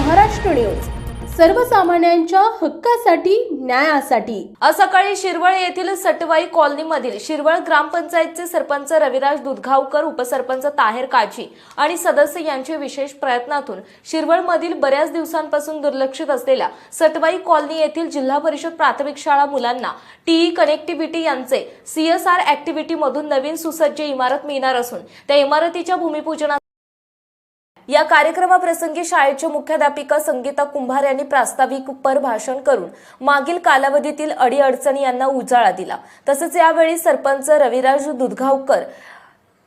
Maharashtra news. सर्वसामान्यांच्या हक्कासाठी न्यायासाठी. आज सकाळी शिरवळ येथील सटवाई कॉलनीमधील शिरवळ ग्रामपंचायतचे सरपंच रविराज दुधगावकर उपसरपंच ताहेर काजी आणि सदस्य यांचे विशेष प्रयत्नातून शिरवळमधील बऱ्याच दिवसांपासून दुर्लक्षित असलेल्या सटवाई कॉलनी येथील जिल्हा परिषद प्राथमिक शाळा मुलांना टीई कनेक्टिव्हिटी यांचे सीएसआर ऍक्टिव्हिटीमधून नवीन सुसज्ज इमारत मिळणार असून त्या इमारतीच्या भूमिपूजना या कार्यक्रमाप्रसंगी शाळेच्या मुख्याध्यापिका संगीता कुंभार यांनी प्रास्ताविक पर भाषण करून मागील कालावधीतील अडीअडचणी यांना उजाळा दिला. तसेच यावेळी sarpanch Raviraj Dudhgaonkar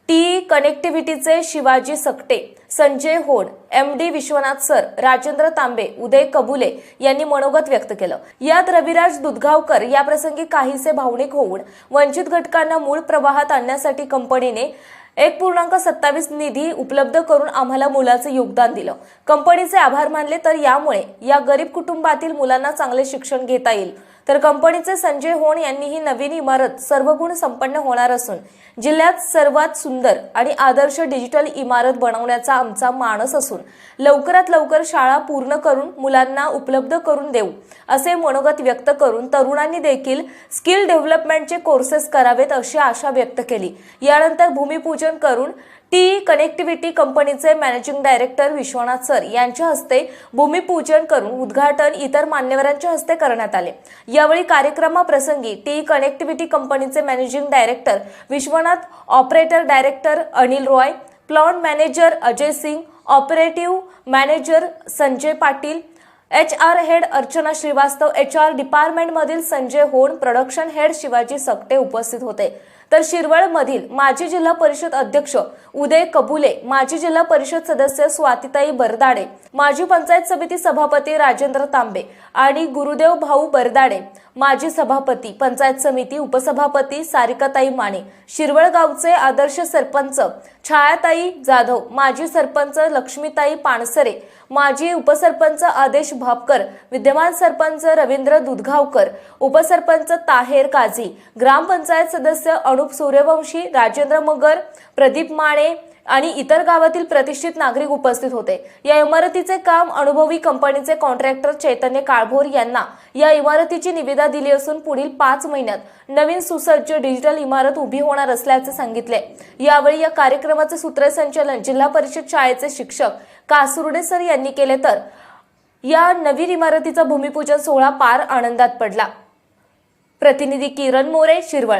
T कनेक्टिव्हिटीचे Shivaji Sakate Sanjay Hod M D Vishwanath sir Rajendra Tambe Uday Kabule यांनी मनोगत व्यक्त केलं. यात रविराज दुधगावकर या प्रसंगी काहीसे भावनिक होऊन वंचित घटकांना मूळ प्रवाहात आणण्यासाठी कंपनीने एक पूर्णांक सत्तावीस निधी उपलब्ध करून आम्हाला मुलाचं योगदान दिलं. कंपनीचे आभार मानले तर यामुळे या गरीब कुटुंबातील मुलांना चांगले शिक्षण घेता येईल. तर कंपनीचे संजय होण यांनी ही नवीन इमारत सर्वगुण संपन्न होणार असून जिल्ह्यात सर्वात सुंदर आणि आदर्श डिजिटल इमारत बनवण्याचा आमचा मानस असून लवकरात लवकर शाळा पूर्ण करून मुलांना उपलब्ध करून देऊ असे मनोगत व्यक्त करून तरुणांनी देखील स्किल डेव्हलपमेंटचे कोर्सेस करावेत अशी आशा व्यक्त केली. यानंतर भूमिपूजन करून टी कनेक्टिव्हिटी कंपनीचे मॅनेजिंग डायरेक्टर विश्वनाथ सर यांच्या हस्ते भूमिपूजन करून उद्घाटन इतर मान्यवरांच्या हस्ते करण्यात आले. यावेळी कार्यक्रमाप्रसंगी टी कनेक्टिव्हिटी कंपनीचे managing director Vishwanath operator director Anil Roy plant manager Ajay Singh operative manager Sanjay Patil H R head Archana Srivastava H R डिपार्टमेंटमधील Sanjay Hon production head Shivaji Sakate उपस्थित होते. तर शिरवळमधील माजी जिल्हा परिषद अध्यक्ष उदय कबुले माजी जिल्हा परिषद सदस्य स्वातिताई बरदाडे माजी पंचायत समिती सभापती राजेंद्र तांबे आणि गुरुदेव भाऊ बरदाडे माजी सभापती पंचायत समिती उपसभापती सारिकाताई माने शिरवळगावचे आदर्श सरपंच छायाताई जाधव माजी सरपंच लक्ष्मीताई पानसरे माजी उपसरपंच आदेश भापकर विद्यमान सरपंच रवींद्र दुधगावकर उपसरपंच ताहेर काझी ग्रामपंचायत सदस्य अनुप सूर्यवंशी राजेंद्र मगर प्रदीप माने आणि इतर गावातील प्रतिष्ठित नागरिक उपस्थित होते. या इमारतीचे काम अनुभवी कंपनीचे कॉन्ट्रॅक्टर चैतन्य काळभोर यांना या इमारतीची निविदा दिली असून पुढील पाच महिन्यात नवीन सुसज्ज डिजिटल इमारत उभी होणार असल्याचे सांगितले. यावेळी या कार्यक्रमाचे सूत्रसंचालन जिल्हा परिषद शाळेचे शिक्षक कासुर्डे सर यांनी केले तर या नवीन इमारतीचा भूमिपूजन सोहळा पार आनंदात पडला. प्रतिनिधी किरण मोरे शिरवळ.